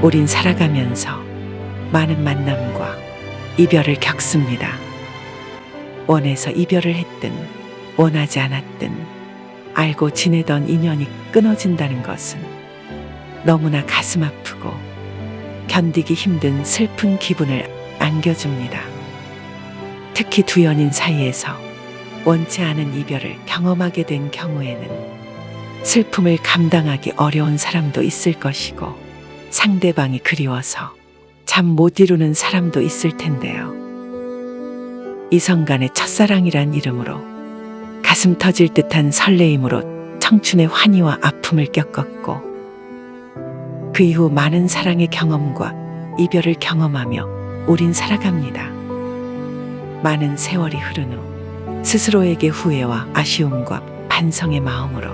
우린 살아가면서 많은 만남과 이별을 겪습니다. 원해서 이별을 했든 원하지 않았든 알고 지내던 인연이 끊어진다는 것은 너무나 가슴 아프고 견디기 힘든 슬픈 기분을 안겨줍니다. 특히 두 연인 사이에서 원치 않은 이별을 경험하게 된 경우에는 슬픔을 감당하기 어려운 사람도 있을 것이고 상대방이 그리워서 잠 못 이루는 사람도 있을 텐데요. 이성간의 첫사랑이란 이름으로 가슴 터질 듯한 설레임으로 청춘의 환희와 아픔을 겪었고 그 이후 많은 사랑의 경험과 이별을 경험하며 우린 살아갑니다. 많은 세월이 흐른 후 스스로에게 후회와 아쉬움과 반성의 마음으로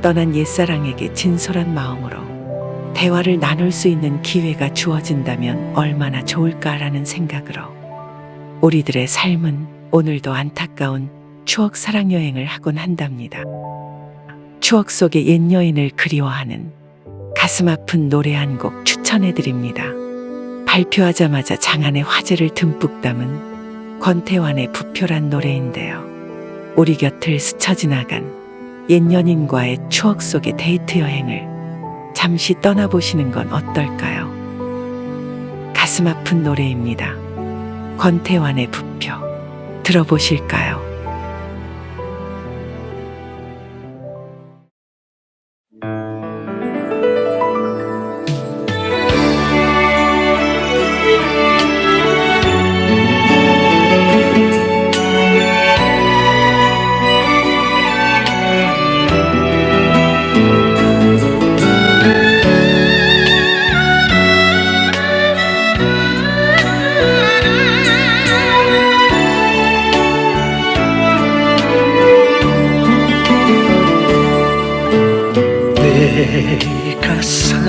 떠난 옛사랑에게 진솔한 마음으로 대화를 나눌 수 있는 기회가 주어진다면 얼마나 좋을까라는 생각으로 우리들의 삶은 오늘도 안타까운 추억 사랑 여행을 하곤 한답니다. 추억 속의 옛 여인을 그리워하는 가슴 아픈 노래 한 곡 추천해 드립니다. 발표하자마자 장안의 화제를 듬뿍 담은 권태환의 부표란 노래인데요. 우리 곁을 스쳐 지나간 옛 연인과의 추억 속의 데이트 여행을 잠시 떠나보시는 건 어떨까요? 가슴 아픈 노래입니다. 권태환의 부표 들어보실까요?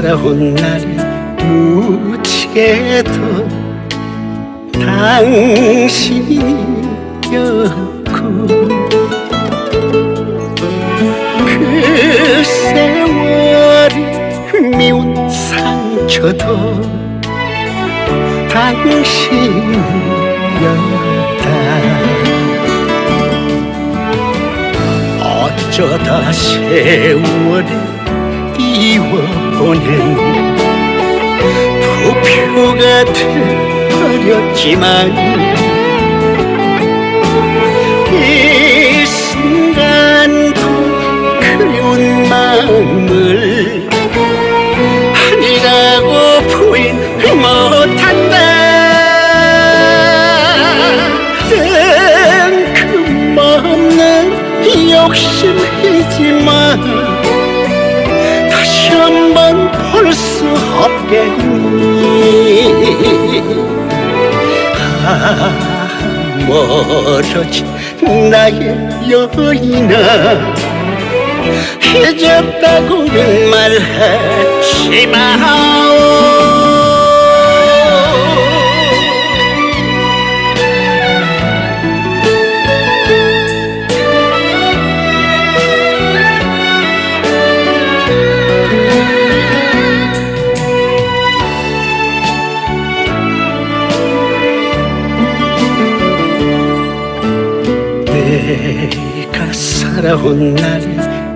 살아온 날이 묻히게도 당신이었고 그 세월이 미운 상처도 당신이었다. 어쩌다 세월이 띄워 보낸 부표가 돼버렸지만 이 순간도 그리운 마음 한번 볼 수 없겠니 아 멀어진 나의 여인아 잊었다고는 말하지 마오 살아온 날이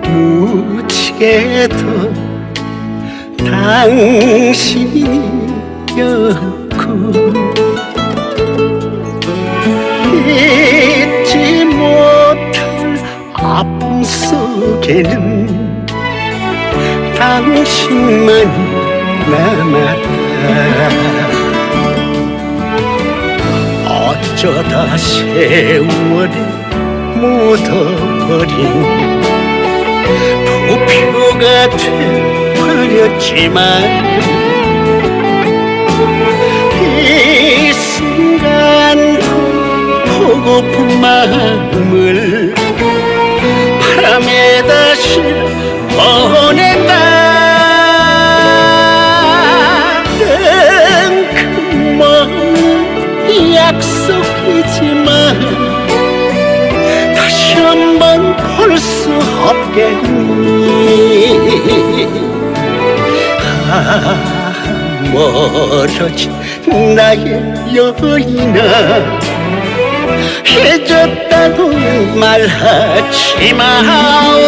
묻히게도 당신이었고 잊지 못할 아픔 속에는 당신만이 남았다. 어쩌다 세월이 묻어버린 부표가 돼버렸지만 이 순간도 보고픈 마음을 수 없겠니 아 멀어진 나의 여인아 해졌다고 말하지 마오